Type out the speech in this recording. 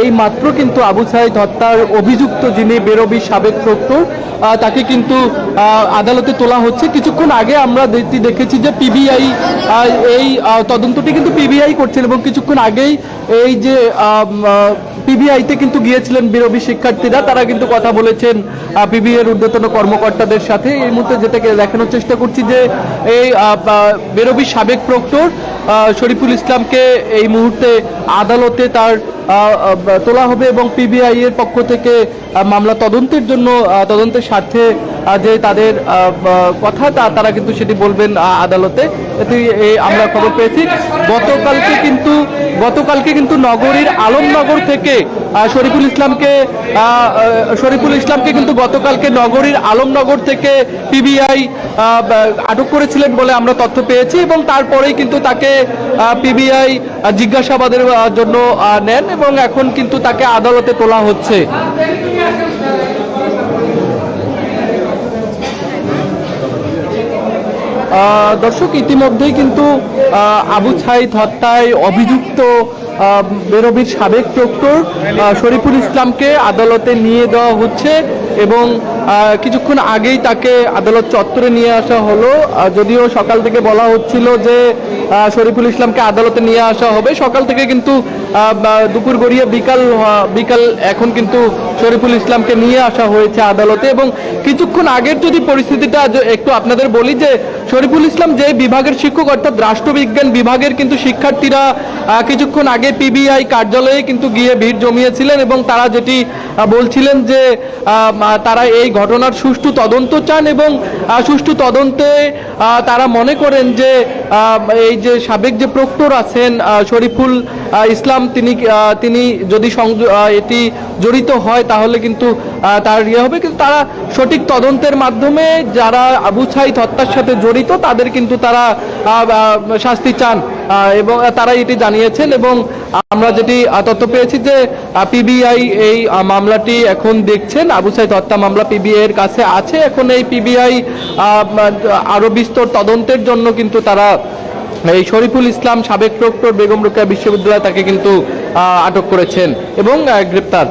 এই মাত্র কিন্তু আবু সাইদ হত্যার অভিযুক্ত যিনি বেরোবি সাবেক প্রক্টর তাকে কিন্তু আদালতে তোলা হচ্ছে। কিছুক্ষণ আগে আমরা দেখেছি যে পিবিআই এই তদন্তটি কিন্তু পিবিআই করছেন এবং কিছুক্ষণ আগেই এই যে পিবিআইতে কিন্তু গিয়েছিলেন বিরোধী শিক্ষার্থীরা। তারা কিন্তু কথা বলেছেন পিবিআই এর ঊর্ধ্বতন কর্মকর্তাদের সাথে। এই মুহূর্তে যেটাকে দেখানোর চেষ্টা করছি যে, এই বেরোবি সাবেক প্রক্টর শরীফুল ইসলামকে এই মুহূর্তে আদালতে তার তোলা হবে এবং পিবিআই এর পক্ষ থেকে মামলা তদন্তের জন্য তদন্তের স্বার্থে যে তাদের কথা তারা কিন্তু সেটি বলবেন আদালতে। আমরা খবর পেয়েছি। গতকালকে কিন্তু গতকালকে কিন্তু নগরীর আলমনগর থেকে শরীফুল ইসলামকে শরীফুল ইসলামকে কিন্তু গতকালকে নগরীর আলমনগর থেকে পিবিআই আটক করেছিলেন বলে আমরা তথ্য পেয়েছি এবং তারপরেই কিন্তু তাকে পিবিআই জিজ্ঞাসাবাদের জন্য নেন এবং এখন কিন্তু তাকে আদালতে তোলা হচ্ছে। দর্শক, ইতিমধ্যেই কিন্তু আবু ছাইদ হত্যায় অভিযুক্ত বেরবির সাবেক প্রক্টর শরীফুল ইসলামকে আদালতে নিয়ে দেওয়া হচ্ছে এবং কিছুক্ষণ আগেই তাকে আদালত চত্বরে নিয়ে আসা হলো। যদিও সকাল থেকে বলা হচ্ছিল যে শরীফুল ইসলামকে আদালতে নিয়ে আসা হবে। সকাল থেকে কিন্তু দুপুর গড়িয়ে বিকাল বিকাল এখন কিন্তু শরীফুল ইসলামকে নিয়ে আসা হয়েছে আদালতে এবং কিছুক্ষণ আগের যদি পরিস্থিতিটা একটু আপনাদের বলি যে শরীফুল ইসলাম, যে বিভাগের শিক্ষক, অর্থাৎ রাষ্ট্রবিজ্ঞান বিভাগের কিন্তু শিক্ষার্থীরা কিছুক্ষণ আগে পিবিআই কার্যালয়ে কিন্তু গিয়ে ভিড় জমিয়েছিলেন এবং তারা যেটি বলছিলেন যে তারা এই ঘটনার সুষ্ঠু তদন্ত চান এবং সুষ্ঠু তদন্তে তারা মনে করেন যে এই যে সাবেক যে প্রক্টর আছেন শরীফুল ইসলাম, তিনি তিনি যদি এটি জড়িত হয় তাহলে কিন্তু তার ইয়ে হবে। কিন্তু তারা সঠিক তদন্তের মাধ্যমে যারা আবু ছাইদ হত্যার সাথে জড়িত তাদের কিন্তু তারা শাস্তি চান এবং তারা এটি জানিয়েছেন এবং আমরা যেটি তথ্য পেয়েছি যে পিবিআই এই মামলাটি এখন দেখছেন, আবু সাইদ হত্যা মামলা পিবিআই এর কাছে আছে, এখন এই পিবিআই আরও বিস্তর তদন্তের জন্য কিন্তু তারা এই শরীফুল ইসলাম সাবেক প্রক্টর বেগম রোকেয়া বিশ্ববিদ্যালয় তাকে কিন্তু আটক করেছেন এবং গ্রেপ্তার।